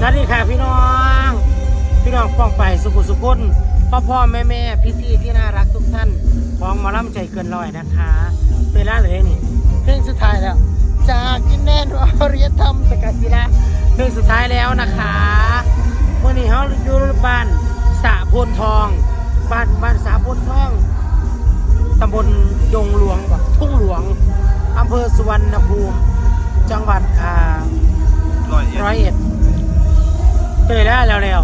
สวัสดีค่ะพี่น้อง พี่น้องป้องไปสุขุสุขุนพ่อพ่อแม่แม่พี่พี่ที่น่ารักทุกท่านของมาล่ำใจเกินร้อยนะคะเวลาเหลยนี่เพลงสุดท้ายแล้ว จากกินแน่นอริยธรรมตะกศิละเพลงสุดท้ายแล้วนะคะวันนี้เขาอยู่บ้านสะพลทองบ้านบ้านสะพลทองตำบลดงหลวงบ่ทุ่งหลวงอำเภอสุวรรณภูมิ แล้วแล้ว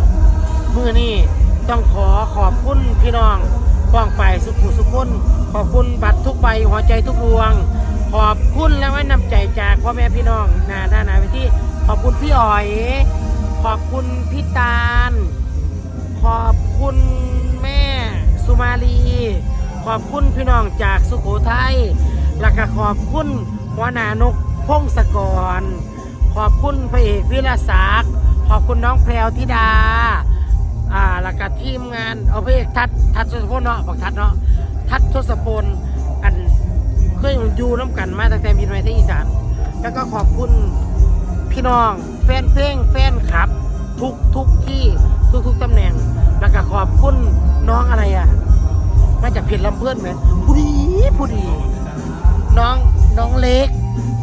มือนี้ต้องขอขอบคุณพี่น้องป้องไปสุขุสุขุนขอบคุณบัตรทุกใบหัวใจทุกดวง ขอบคุณและไว้นำใจจากพ่อแม่พี่น้องนาหน้าหนาไปที่ขอบคุณพี่อ๋อย ขอบคุณพี่ตาล ขอบคุณแม่สุมาลี ขอบคุณพี่น้องจากสุโขทัยแล้วก็ขอบคุณหัวหน้านกพงศกร ขอบคุณพระเอกวิรศักดิ์ ขอบคุณน้องแพรวธิดา อ่าแล้วก็ทีมงานเอาพระเอกทัดทัดทศพลเนาะบอกทัดเนาะทัดทศพลอันเคยอยู่น้ำกันมาตั้งแต่บินไปที่อีสาน แล้วก็ขอบคุณพี่น้องแฟนเพลงแฟนคลับ ทุกทุกที่ทุกทุกตำแหน่ง แล้วก็ขอบคุณน้องอะไรอะมาจากเพจลำเพื่อนไหมผู้ดีผู้ดี น้องน้องเล็ก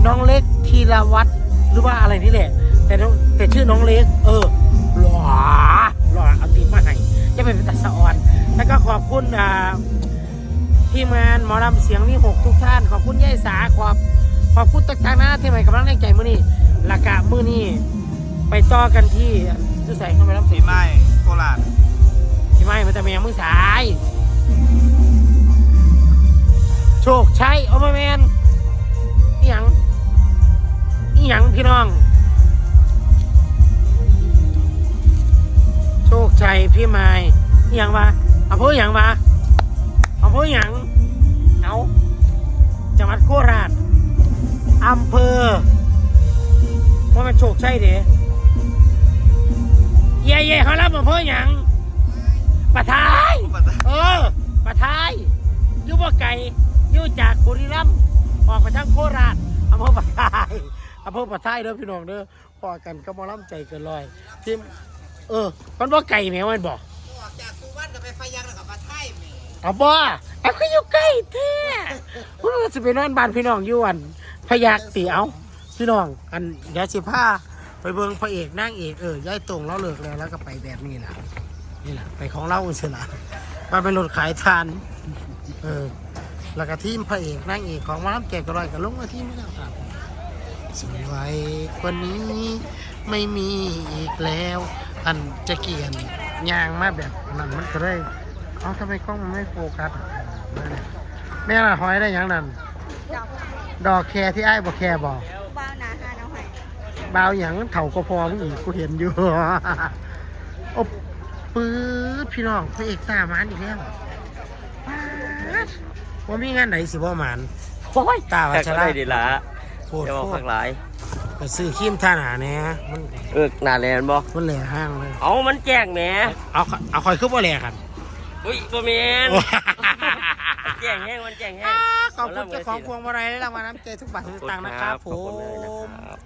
น้องเล็กธีรวัตรหรือว่าอะไรนี่แหละ แต่น้องแต่ชื่อน้องเล็ก เออหล่อหล่อเอาตีมมาให้จะเป็นตัดสะออนแล้วก็ขอบคุณอ่าทีมงานหมอลำเสียงนี่หกทุกท่าน ขอบคุณยายสาขอบขอบคุณต่างๆนะที่ใหม่กำลังแรงใจมือนี้หลักกะมือนี้ไปต่อกันที่ชื่อใส่เข้าไปรับสีเสียงไม้โคราชที่ไม่มันจะแมงมือสาย โชคชัยโอมาแมนอีหยังอีหยังพี่น้อง โชคชัยพี่ไม้อีหยังวะอำเภอหยังวะอำเภอหยังเอาจังหวัดโคราชอำเภอว่ามันโชคชัยเด้เย่เย่เขารับอำเภอหยังปะทายเออปะทายอยู่บ่ไก่อยู่จากบุรีรัมย์ออกไปทางโคราชอำเภอปะทายอำเภอปะทายเด้อพี่น้องเด้อพอกันก็มาล่ำใจเกินร้อยทีม เออมันบ่ไก่แหมมันบอกออกจากสุวรรณกับไปพยักแล้วกับมาไทยแหม่เอาบ่เอาก็อยู่ใกล้แท้ว่าจะไปนอนบ้านพี่น้องอยู่อันพยักตีเอาพี่น้อง อันเดี๋ยวสิพาไปเบิ่งพระเอกนางเอกเออย่ายตรงแล้วเลิกแล้วแล้วก็ไปแบบนี้แหละนี่แหละไปของเราเสียละมันเป็นรถขายทานเออแล้วก็ทีมพระเอกนางเอกของหมาล้ำแก่กระไรกับลงมาทีมไม่ได้ครับสวยกว่านี้ไม่มีอีกแล้ว อันจะเกียนยางมาแบบนั้นมันก็ได้เอาทำไมกล้องมันไม่โฟกัสอะแม่ละหอยได้หยังนั่นดอกดอกแคที่ไอ้ายบอกแคบอกบ้าวนาฮาน้องไห้บาวหยังเถาก็พอมึงอีกกูเห็นอยู่ โอ้ปื๊ดพี่น้องพระเอกตาหมานอีกแล้วป๊าดว่ามีงานไหนสิบ่หมานโอ้ยตาวัแค่ชก็ระได้ดีละโคตรจะบอกโคพัตกร หลาย ไปซื้อครีมท่าหนาเนี่ยมันเออหนาแลนบ่มันแหล่ห้างเลยเอามันแจ้งแหมเอาเอาคอยคือบ่แหล่กันอุ้ยบ่แมนมันแจ้งแห้งมันแจ้งแห้งขอบคุณเจ้าของพวงมาลัยและรางวัลน้ำใจทุกบาททุกสตางค์นะครับผขอบคุณเลยนะมครับ